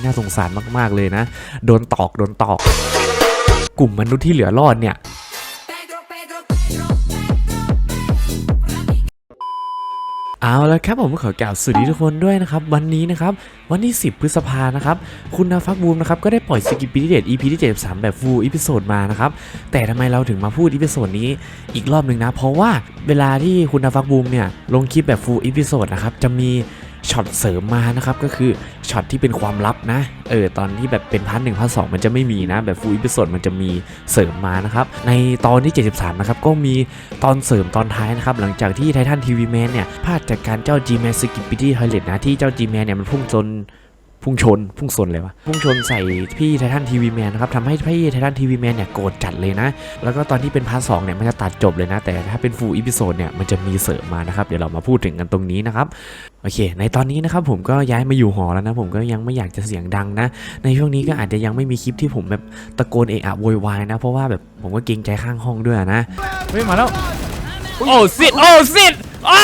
นี่น่าสงสารมากๆเลยนะ โดนตอกโดนตอก กลุ่มมนุษย์ที่เหลือรอดเนี่ยเอาละครับผมขอกล่าวสวัสดีทุกคนด้วยนะครับ วันนี้นะครับ วันที่ 10 พฤษภานะครับ คุณนาฟักบูมนะครับ ก็ได้ปล่อยสกิปปีเดต EP ที่73 แบบฟูลอีพิโซดมานะครับ แต่ทำไมเราถึงมาพูดอีพิโซดนี้อีกรอบหนึ่งนะ เพราะว่าเวลาที่คุณนาฟักบูมเนี่ย ลงคลิปแบบฟูลอีพิโซดนะครับ จะมี ช็อตเสริมมานะครับก็คือช็อตที่เป็นความลับนะเออตอนที่แบบเป็นพาร์ทหนึ่งพาร์ทสองมันจะไม่มีนะ แบบฟูลอีพิโซดมันจะมีเสริมมานะครับในตอนที่ 73 นะครับ ก็มีตอนเสริมตอนท้ายนะครับ หลังจากที่ไททันทีวีแมนเนี่ยพลาดจากการเจ้า G-Man s k i p p i t y Toilet นะที่เจ้า G-Man เนี่ยมันพุ่งจน พุ่งชนพุ่งชนเลยวะพุ่งชนใส่พี่ไททันทีวีแมนนะครับทำให้พี่ไททันทีวีแมนเนี่ยโกรธจัดเลยนะ แล้วก็ตอนที่เป็นพาร์ทสองเนี่ยมันจะตัดจบเลยนะ แต่ถ้าเป็นฟูลอีพิโซดเนี่ยมันจะมีเสริมมานะครับ เดี๋ยวเรามาพูดถึงกันตรงนี้นะครับ โอเค ในตอนนี้นะครับผมก็ย้ายมาอยู่หอแล้วนะ ผมก็ยังไม่อยากจะเสียงดังนะ ในช่วงนี้ก็อาจจะยังไม่มีคลิปที่ผมแบบตะโกนเอะอะโวยวายนะ เพราะว่าแบบผมก็เกรงใจข้างห้องด้วยนะเฮ้ยมาแล้วโอ้สิโอ้สิโอ้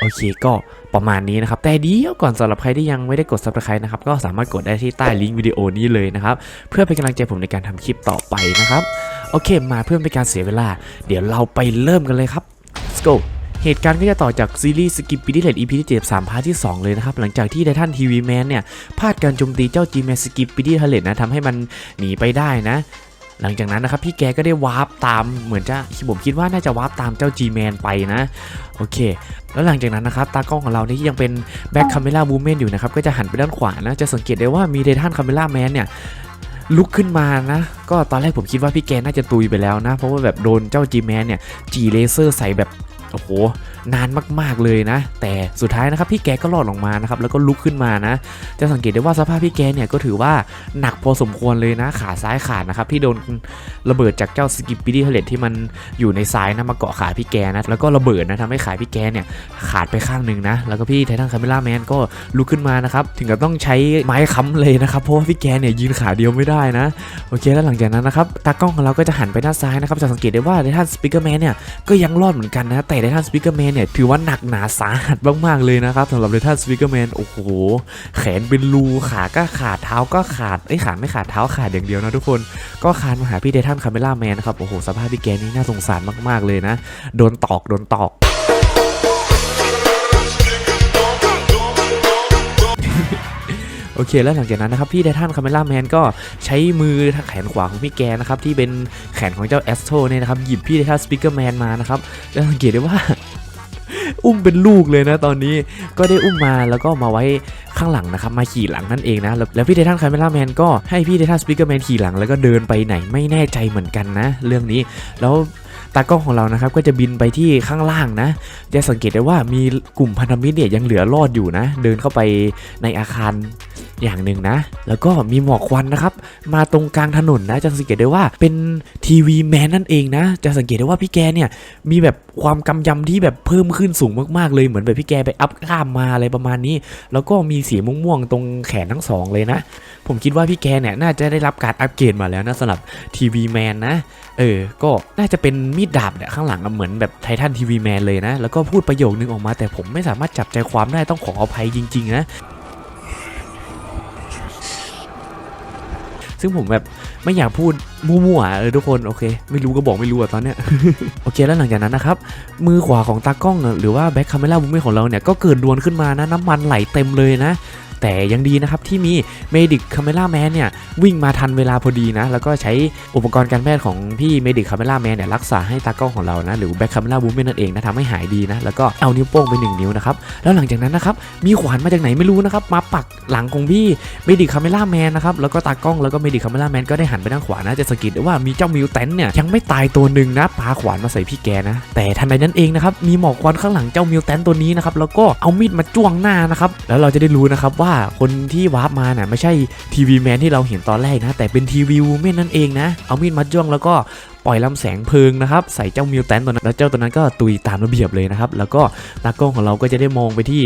โอเคก็ประมาณนี้นะครับ แต่เดียวก่อนสำหรับใครที่ยังไม่ได้กด subscribe นะครับ ก็สามารถกดได้ที่ใต้ลิงก์วิดีโอนี้เลยนะครับ เพื่อเป็นกำลังใจผมในการทำคลิปต่อไปนะครับ โอเค มาเพื่อไม่เป็นการเสียเวลา เดี๋ยวเราไปเริ่มกันเลยครับ let's go เหตุการณ์ก็จะต่อจากซีรีส์สกิปปี้ดิเลต EP ที่73พาร์ทที่ 2 เลยนะครับ หลังจากที่ไททันทีวีแมนเนี่ยพลาดการโจมตีเจ้า G-Man สกิปปี้ดิเลตนะทำให้มันหนีไปได้นะ หลังจากนั้นนะครับพี่แกก็ได้วาร์ปตามเหมือนจะผมคิดว่าน่าจะวาร์ปตามเจ้า G-Man ไปนะโอเค แล้วหลังจากนั้นนะครับตากล้องของเรานี่ยังเป็นแบ็คคาเมล่า o ูเมนอยู่นะครับก็จะหันไปด้านขวานะจะสังเกตได้ว่ามีไททันคาเมล่าแมนเนี่ยลุกขึ้นมานะ ก็ตอนแรกผมคิดว่าพี่แกน่าจะตุยไปแล้วนะ เพราะว่าแบบโดนเจ้า G-Man เนี่ยจีเลเซอร์ใส่แบบ โอ้โหนานมากๆเลยนะ แต่สุดท้ายนะครับพี่แกก็รอดออกมานะครับแล้วก็ลุกขึ้นมานะ จะสังเกตได้ว่าสภาพพี่แกเนี่ยก็ถือว่าหนักพอสมควรเลยนะขาซ้ายขาดนะครับที่โดนระเบิดจากเจ้าสกิปปี้ดี้เทเลตที่มันอยู่ในซ้ายนะมาเกาะขาพี่แกนะแล้วก็ระเบิดนะทำให้ขาพี่แกเนี่ยขาดไปข้างหนึ่งนะแล้วก็พี่ไททันคาเมล่าแมนก็ลุกขึ้นมานะครับถึงกับต้องใช้ไม้ค้ำเลยนะครับเพราะว่าพี่แกเนี่ยยืนขาเดียวไม่ได้นะโอเคแล้วหลังจากนั้นนะครับตากล้องของเราก็จะหันไปด้านซ้ายนะครับจะสังเกตได้ว่าไททันสปิเกอร์แมนเนี่ยก็ยังรอดเหมือนกันนะแต่ไททันสปิเกอร์แมนเนี่ยถือว่าหนักหนาสาหัสมากๆเลยนะครับสำหรับไททันสปิเกอร์แมนโอ้โห แขนเป็นรูขาก็ขาดเท้าก็ขาดเอ้ขาไม่ขาดเท้าขาดอย่างเดียวนะทุกคนก็คานมาหาพี่ไททันคาเมล่าแมนนะครับโอ้โหสภาพพี่แกนี่น่าสงสารมากๆเลยนะ โดนตอกโดนตอกโอเคแล้วหลังจากนั้นนะครับพี่ไททันคาเมล่าแมนก็ใช้มือทแขนขวาของพี่แกนะครับที่เป็นแขนของเจ้าแอสโตเนี่ยนะครับหยิบพี่ไททันสปิเกอร์แมนมานะครับแล้วสังเกตได้ว่า อุ้มเป็นลูกเลยนะตอนนี้ก็ได้อุ้มมาแล้วก็มาไว้ข้างหลังนะครับมาขี่หลังนั่นเองนะ แล้วพี่เททันคาเมล่าแมนก็ให้พี่เททันสปิเกอร์แมนขี่หลังแล้วก็เดินไปไหนไม่แน่ใจเหมือนกันนะ เรื่องนี้แล้ว ตากล้องของเรานะครับก็จะบินไปที่ข้างล่างนะ จะสังเกตได้ว่ามีกลุ่มพันธมิตรเนี่ยยังเหลือรอดอยู่นะ เดินเข้าไปในอาคารอย่างหนึ่งนะ แล้วก็มีหมอกควันนะครับ มาตรงกลางถนนนะ จะสังเกตได้ว่าเป็นทีวีแมนนั่นเองนะ จะสังเกตได้ว่าพี่แกเนี่ยมีแบบความกำยำที่แบบเพิ่มขึ้นสูงมากๆเลย เหมือนแบบพี่แกไปอัพกล้ามมาอะไรประมาณนี้ แล้วก็มีสีม่วงๆตรงแขนทั้งสองเลยนะ ผมคิดว่าพี่แกเนี่ยน่าจะได้รับการอัปเกรดมาแล้วนะสำหรับทีวีแมนนะ เออ ก็น่าจะเป็นมีดดาบเนี่ยข้างหลังเหมือนแบบไททันทีวีแมนเลยนะ แล้วก็พูดประโยคนึงออกมาแต่ผมไม่สามารถจับใจความได้ต้องขออภัยจริง ๆ นะซึ่งผมแบบไม่อยากพูดมั่วๆเออทุกคนโอเค ไม่รู้ก็บอกไม่รู้อะตอนเนี้ยโอเคแล้วหลังจากนั้นนะครับ มือขวาของตากล้องหรือว่าแบ็คคาเมล่าบุ้มของเราเนี่ยก็เกิดดวนขึ้นมานะน้ำมันไหลเต็มเลยนะ แต่ยังดีนะครับที่มีเมดิกคาเมล่าแมนเนี่ยวิ่งมาทันเวลาพอดีนะ แล้วก็ใช้อุปกรณ์การแพทย์ของพี่เมดิกคาเมล่าแมนเนี่ยรักษาให้ตากล้องของเรานะหรือแบ็คคาเมล่าบูมนนั่นเองนะทำให้หายดีนะแล้วก็เอานิ้วโป้งไปหนึ่งนิ้วนะครับแล้วหลังจากนั้นนะครับมีขวานมาจากไหนไม่รู้นะครับมาปักหลังของพี่เมดิกคาเมล่าแมนนะครับแล้วก็ตากล้องแล้วก็เมดิกคาเมล่าแมนก็ได้หันไปด้านขวานะจะสกตได้ว่ามีเจ้ามิวแตนเนี่ยยังไม่ตายตัวหนึ่งนะปาขวานมาใส่พี่แกนะ แต่ทันใดนั้นเองนะครับมีหมอกควันข้างหลังเจ้ามิวแตนตัวนี้นะครับแล้วก็เอามีดมาจ้วงหน้านะครับแล้วเราจะได้รู้นะครับว่าคนที่วาร์ปมาเนี่ยไม่ใช่ทีวีแมนที่เราเห็นตอนแรกนะ แต่เป็นทีวีวูแมนนั่นเองนะ เอามีดมาจ้วงแล้วก็ปล่อยลำแสงเพลิงนะครับใส่เจ้ามิวแตนตัวนั้นแล้วเจ้าตัวนั้นก็ตุยตามระเบียบเลยนะครับแล้วก็ตากล้องของเราก็จะได้มองไปที่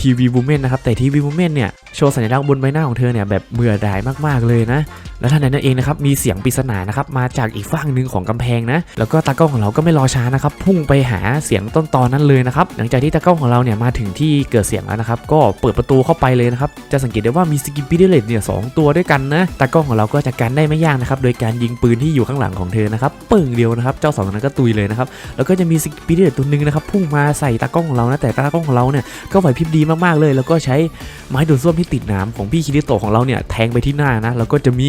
ทีวีบูมเมนนะครับแต่ทีวีบูมเมนเนี่ยโชว์สัญลักษณ์บนใบหน้าของเธอเนี่ยแบบเบื่อดายมากๆเลยนะแล้วท่านนั้นเองนะครับมีเสียงปริศนานะครับมาจากอีกฝั่งหนึ่งของกำแพงนะแล้วก็ตากล้องของเราก็ไม่รอช้านะครับพุ่งไปหาเสียงต้นตอนนั้นเลยนะครับหลังจากที่ตากล้องของเราเนี่ยมาถึงที่เกิดเสียงแล้วนะครับก็เปิดประตูเข้าไปเลยนะครับจะสังเกตได้ว่ามีสกิปปี้เดเลตเนี่ยสตัวด้วยกันนะตากล้องของเราก็จะกันได้ไม่ยากนะครับโดยการยิงปืนที่อยู่ข้างหลังของเธอนะครับปึ้งเดียวนะครับเจ้าสองตัวนั้นก็ตุยเลยนะครับแล้วก็จะมีสกิปปี้เดเลตตัวหนึงนะครับพุ่งมาใส่ตากล้องของเรานะแต่ตากล้องของเราเนี่ยก็ไหวพริบดีมากๆเลย แล้วก็ใช้ไม้ดูดซ่วมที่ติดน้ำของพี่คิริโตของเราเนี่ยแทงไปที่หน้านะแล้วก็จะมี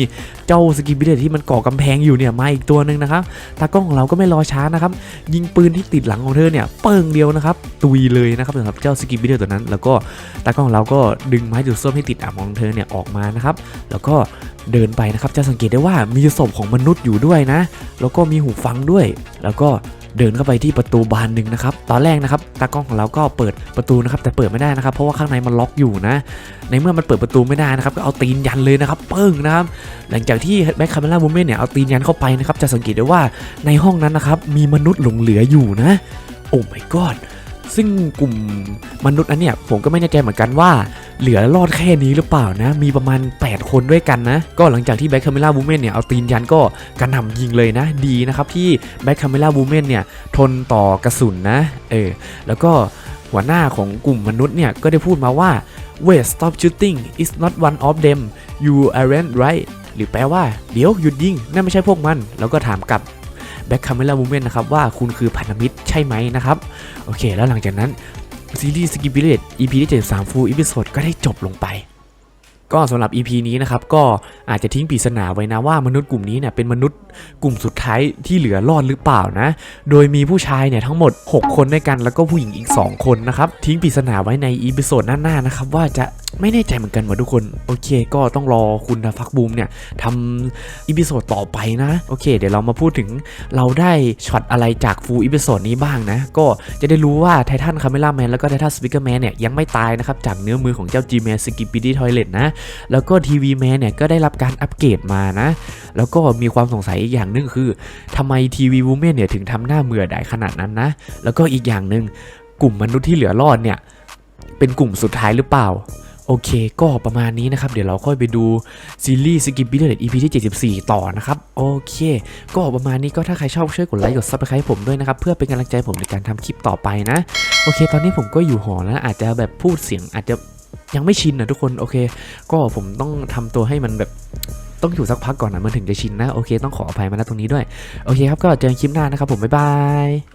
เจ้าสกิปปิเดที่มันก่อกำแพงอยู่เนี่ยมาอีกตัวหนึ่งนะครับตากล้องของเราก็ไม่รอช้านะครับยิงปืนที่ติดหลังของเธอเนี่ยเปิงเดียวนะครับตุยเลยนะครับสำหรับเจ้าสกิปปิเดตัวนั้น แล้วก็ตากล้องของเราก็ดึงไม้ดูดซ่วมที่ติดอ่างของเธอเนี่ยออกมานะครับแล้วก็ เดินไปนะครับจะสังเกตได้ว่ามีศพของมนุษย์อยู่ด้วยนะ แล้วก็มีหูฟังด้วย แล้วก็เดินเข้าไปที่ประตูบานหนึ่งนะครับ ตอนแรกนะครับตากล้องของเราก็เปิดประตูนะครับแต่เปิดไม่ได้นะครับ เพราะว่าข้างในมันล็อกอยู่นะ ในเมื่อมันเปิดประตูไม่ได้นะครับก็เอาตีนยันเลยนะครับเปิ้งนะครับหลังจากที่แบ็คคาเมล่ามูเมนเนี่ยเอาตีนยันเข้าไปนะครับจะสังเกตได้ว่าในห้องนั้นนะครับมีมนุษย์หลงเหลืออยู่นะ โอ้ my god ซึ่งกลุ่มมนุษย์นั้นเนี่ยผมก็ไม่แน่ใจเหมือนกันว่า เหลือรอดแค่นี้หรือเปล่านะ มีประมาณ 8 คนด้วยกันนะ ก็หลังจากที่แบ็คคาเมล่าบูเมนเนี่ยเอาตีนยันก็กระหน่ำยิงเลยนะ ดีนะครับที่แบ็คคาเมล่าบูเมนเนี่ยทนต่อกระสุนนะเออแล้วก็หัวหน้าของกลุ่มมนุษย์เนี่ยก็ได้พูดมาว่า wait stop shooting is not one of them you aren't right หรือแปลว่าเดี๋ยวหยุดยิงนั่นไม่ใช่พวกมัน แล้วก็ถามกลับ แบ็คคาเมล่ามูเมนต์นะครับว่าคุณคือพันธมิตรใช่ไหมนะครับโอเค แล้วหลังจากนั้นซีรีส์สกิปปิเลต EP ที่73ฟูลอีพิโซดก็ได้จบลงไป ก็สำหรับ EP นี้นะครับก็อาจจะทิ้งปริศนาไว้นะว่ามนุษย์กลุ่มนี้เนี่ยเป็นมนุษย์กลุ่มสุดท้ายที่เหลือรอดหรือเปล่านะ โดยมีผู้ชายเนี่ยทั้งหมด 6 คนด้วยกันแล้วก็ผู้หญิงอีก 2 คนนะครับทิ้งปริศนาไว้ในอีพิโซดหน้าๆนะครับว่าจะไม่แน่ใจเหมือนกันว่าทุกคน โอเค ก็ต้องรอคุณฟักบูมเนี่ยทำอีพิโซดต่อไปนะ โอเค เดี๋ยวเรามาพูดถึงเราได้ช็อตอะไรจากฟูอีพิโซดนี้บ้างนะ ก็จะได้รู้ว่าไททันคาเมล่าแมนแล้วก็ไททันสปิเกอร์แมนเนี่ยยังไม่ตายนะครับ จากเนื้อมือของเจ้า G-Man s k i p p y d y Toilet นะแล้วก็ทีวีแมนเนี่ยก็ได้รับการอัปเกรดมานะ แล้วก็มีความสงสัยอีกอย่างหนึงคือทำไมทีวีวูแมนเนี่ยถึงทำหน้าเบื่อดายขนาดนั้นนะ แล้วก็อีกอย่างหนึ่งกลุ่มมนุษย์ที่เหลือรอดเนี่ยเป็นกลุ่มสุดท้ายหรือเปล่าโอเค ก็ประมาณนี้นะครับ เดี๋ยวเราค่อยไปดู ซีรีส์สกิปปี้เด EP ที่ 74 ต่อนะครับ โอเค ก็ประมาณนี้ก็ถ้าใครชอบช่วยกดไลค์กดซับสไครต์ผมด้วยนะครับ เพื่อเป็นกำลังใจผมในการทำคลิปต่อไปนะ โอเค ตอนนี้ผมก็อยู่หอแล้วอาจจะแบบพูดเสียงอาจจะ ยังไม่ชินนะทุกคนโอเค ก็ผมต้องทำตัวให้มันแบบต้องอยู่สักพักก่อนนะมันถึงจะชินนะโอเคต้องขออภัยมาณตรงนี้ด้วย โอเคครับก็เจอกันคลิปหน้านะครับผมบ๊ายบาย